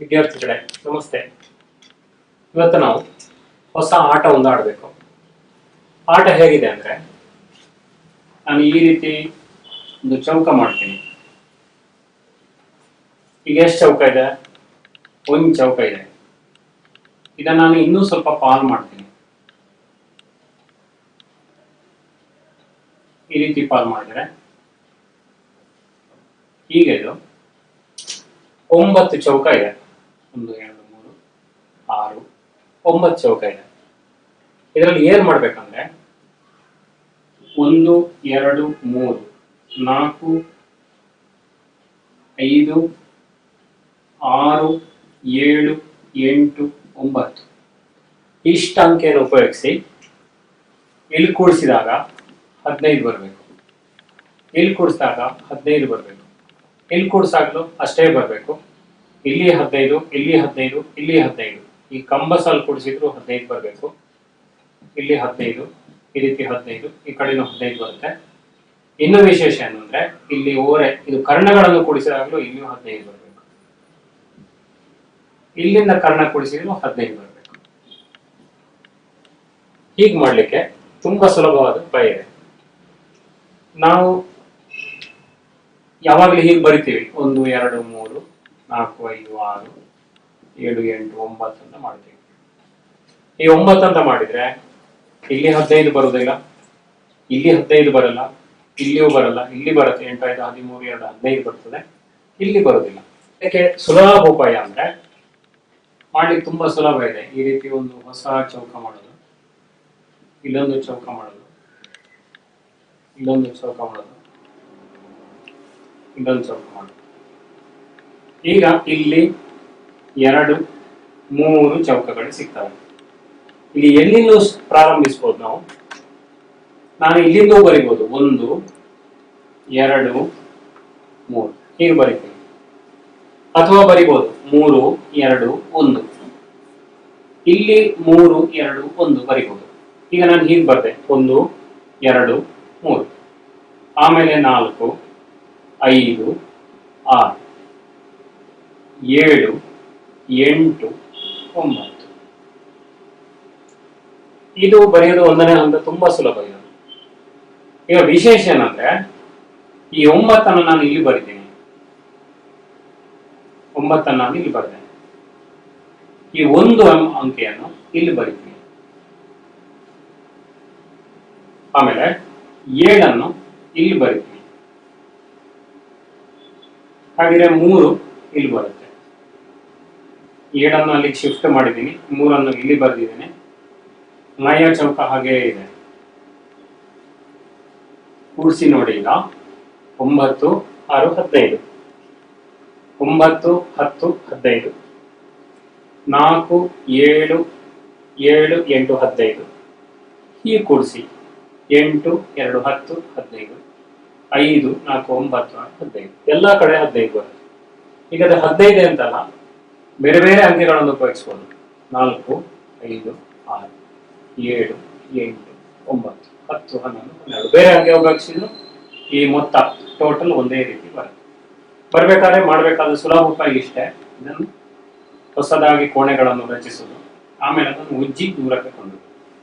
ವಿದ್ಯಾರ್ಥಿಗಳೇ, ನಮಸ್ತೆ. ಇವತ್ತು ನಾವು ಹೊಸ ಆಟ ಒಂದು ಆಡಬೇಕು ಆಟ ಹೇಗಿದೆ ಅಂದ್ರೆ, ನಾನು ಈ ರೀತಿ ಒಂದು ಚೌಕ ಮಾಡ್ತೀನಿ. ಈಗ ಎಷ್ಟು ಚೌಕ ಇದೆ? ಒಂದು ಚೌಕ ಇದೆ. ಇದನ್ನ ನಾನು ಇನ್ನೂ ಸ್ವಲ್ಪ ಪಾಲ್ ಮಾಡ್ತೀನಿ. ಈ ರೀತಿ ಪಾಲ್ ಮಾಡಿದ್ರೆ, ಈಗ ಇದು ಒಂಬತ್ತು ಚೌಕ ಇದೆ. ಒಂದು, ಎರಡು, ಮೂರು, ಆರು, ಒಂಬತ್ತು ಚೌಕ ಇದೆ. ಇದರಲ್ಲಿ ಏನ್ ಮಾಡ್ಬೇಕಂದ್ರೆ ಒಂದು, ಎರಡು, ಮೂರು, ನಾಲ್ಕು, ಐದು, ಆರು, ಏಳು, ಎಂಟು, ಒಂಬತ್ತು. ಇಷ್ಟ ಅಂಕೆಯನ್ನು ಉಪಯೋಗಿಸಿ ಇಲ್ಲಿ ಕೂಡಿಸಿದಾಗ ಹದಿನೈದು ಬರಬೇಕು. ಇಲ್ಲಿ ಕೂಡಿಸಿದಾಗ ಹದಿನೈದು ಬರಬೇಕು. ಇಲ್ಲಿ ಕೂಡಿಸಾಗಲು ಅಷ್ಟೇ ಬರಬೇಕು. ಇಲ್ಲಿ ಹದಿನೈದು ಇಲ್ಲಿ ಹದಿನೈದು ಇಲ್ಲಿ ಹದಿನೈದು. ಈ ಕಂಬ ಸಾಲು ಕೂಡಿಸಿದ್ರು ಹದಿನೈದು ಬರಬೇಕು. ಇಲ್ಲಿ ಹದಿನೈದು, ಈ ರೀತಿ ಹದಿನೈದು, ಈ ಕಡೆನೂ ಹದಿನೈದು ಬರುತ್ತೆ. ಇನ್ನು ವಿಶೇಷ ಏನಂದ್ರೆ, ಇಲ್ಲಿ ಓರೆ, ಇದು ಕರ್ಣಗಳನ್ನು ಕೂಡಿಸಿದಾಗಲೂ ಇಲ್ಲಿಯೂ ಹದಿನೈದು ಬರಬೇಕು. ಇಲ್ಲಿಂದ ಕರ್ಣ ಕೂಡಿಸಿದ್ರು ಹದಿನೈದು ಬರಬೇಕು. ಹೀಗೆ ಮಾಡ್ಲಿಕ್ಕೆ ತುಂಬಾ ಸುಲಭವಾದ ಉಪಾಯ ಇದೆ. ನಾವು ಯಾವಾಗಲೂ ಹೀಗೆ ಬರಿತೀವಿ. ಒಂದು, ಎರಡು, ಮೂರು. ನಾಲ್ಕು, ಐದು, ಆರು, ಏಳು, ಎಂಟು ಒಂಬತ್ತು ಅಂತ ಮಾಡ್ತೀವಿ. ಈ ಒಂಬತ್ತು ಅಂತ ಮಾಡಿದ್ರೆ ಇಲ್ಲಿ ಹದಿನೈದು ಬರೋದಿಲ್ಲ ಇಲ್ಲಿ ಹದಿನೈದು ಬರಲ್ಲ, ಇಲ್ಲಿಯೂ ಬರಲ್ಲ, ಇಲ್ಲಿ ಬರುತ್ತೆ ಎಂಟು, ಐದು, ಹದಿಮೂರು, ಎರಡು, ಹದಿನೈದು ಬರ್ತದೆ, ಇಲ್ಲಿ ಬರೋದಿಲ್ಲ ಯಾಕೆ ಸುಲಭ ಉಪಾಯ ಅಂದ್ರೆ ಮಾಡ್ಲಿಕ್ಕೆ ತುಂಬಾ ಸುಲಭ ಇದೆ. ಈ ರೀತಿ ಒಂದು ಹೊಸ ಚೌಕ ಮಾಡೋದು, ಇಲ್ಲೊಂದು ಚೌಕ ಮಾಡೋದು, ಇಲ್ಲೊಂದು ಚೌಕ ಮಾಡೋದು, ಇಲ್ಲೊಂದು ಚೌಕ ಮಾಡೋದು. ಈಗ ಇಲ್ಲಿ ಎರಡು, ಮೂರು ಚೌಕಗಳು ಸಿಗ್ತವೆ. ಇಲ್ಲಿ ಎಲ್ಲಿಂದ ಪ್ರಾರಂಭಿಸ್ಬೋದು ನಾವು? ನಾನು ಇಲ್ಲಿಂದ ಬರಿಬೋದು. ಒಂದು, ಎರಡು, ಮೂರು. ಹೀಗೆ ಬರಿತೀನಿ. ಅಥವಾ ಬರಿಬೋದು. ಮೂರು, ಎರಡು, ಒಂದು. ಇಲ್ಲಿ ಮೂರು, ಎರಡು, ಒಂದು ಬರಿಬೋದು. ಈಗ ನಾನು ಹೀಗೆ ಬರ್ತೆ ಒಂದು, ಎರಡು, ಮೂರು. ಆಮೇಲೆ ನಾಲ್ಕು, ಐದು, ಆರು. ಏಳು, ಎಂಟು, ಒಂಬತ್ತು. ಇದು ಬರೆಯೋದು ಒಂದನೇ ಹಂತ ತುಂಬಾ ಸುಲಭ ಇದು. ಈಗ ವಿಶೇಷ ಏನಂದ್ರೆ, ಈ ಒಂಬತ್ತನ್ನು ನಾನು ಇಲ್ಲಿ ಬರಿತೀನಿ. ಒಂಬತ್ತನ್ನು ನಾನು ಇಲ್ಲಿ ಬರೆದೆ ಈ ಒಂದು ಅಂಕೆಯನ್ನು ಇಲ್ಲಿ ಬರಿತೀನಿ. ಆಮೇಲೆ ಏಳನ್ನು ಇಲ್ಲಿ ಬರಿತೀನಿ. ಹಾಗಿದ್ರೆ ಮೂರು ಇಲ್ಲಿ ಬರುತ್ತೆ. ಏಳನ್ನು ಅಲ್ಲಿ ಶಿಫ್ಟ್ ಮಾಡಿದ್ದೀನಿ, ಮೂರನ್ನು ಇಲ್ಲಿ ಬರೆದಿದ್ದೀನಿ. ಮಾಯಾ ಚೌಕ ಹಾಗೆ ಇದೆ. ಕೂಡಿಸಿ ನೋಡಿ ಈಗ. ಒಂಬತ್ತು, ಆರು, ಹದಿನೈದು. ಒಂಬತ್ತು, ಹತ್ತು, ಹದಿನೈದು. ನಾಲ್ಕು, ಏಳು ಏಳು, ಎಂಟು, ಹದಿನೈದು. ಹೀಗೆ ಕೂಡಿಸಿ ಎಂಟು, ಎರಡು, ಹತ್ತು, ಹದಿನೈದು. ಐದು, ನಾಲ್ಕು, ಒಂಬತ್ತು ಹದಿನೈದು. ಎಲ್ಲ ಕಡೆ ಹದಿನೈದು ಬರುತ್ತೆ. ಈಗ ಅದು ಹದಿನೈದು ಅಂತಲ್ಲ ಬೇರೆ ಬೇರೆ ಅಂಕೆಗಳನ್ನು ಉಪಯೋಗಿಸ್ಬೋದು. ನಾಲ್ಕು, ಐದು, ಆರು, ಏಳು, ಎಂಟು, ಒಂಬತ್ತು, ಹತ್ತು, ಹನ್ನೊಂದು, ಹನ್ನೆರಡು. ಬೇರೆ ಅಂಕೆ ಉಪಯೋಗಿಸಿದ್ರು ಈ ಮೊತ್ತ ಟೋಟಲ್ ಒಂದೇ ರೀತಿ ಬರುತ್ತೆ. ಬರಬೇಕಾದ್ರೆ ಮಾಡಬೇಕಾದ ಸುಲಭ ಉಪಾಯ ಇಷ್ಟೇ. ಇದನ್ನು ಹೊಸದಾಗಿ ಕೋಣೆಗಳನ್ನು ರಚಿಸೋದು, ಆಮೇಲೆ ಅದನ್ನು ಉಜ್ಜಿ ದೂರಕ್ಕೆ ಕೊಂಡು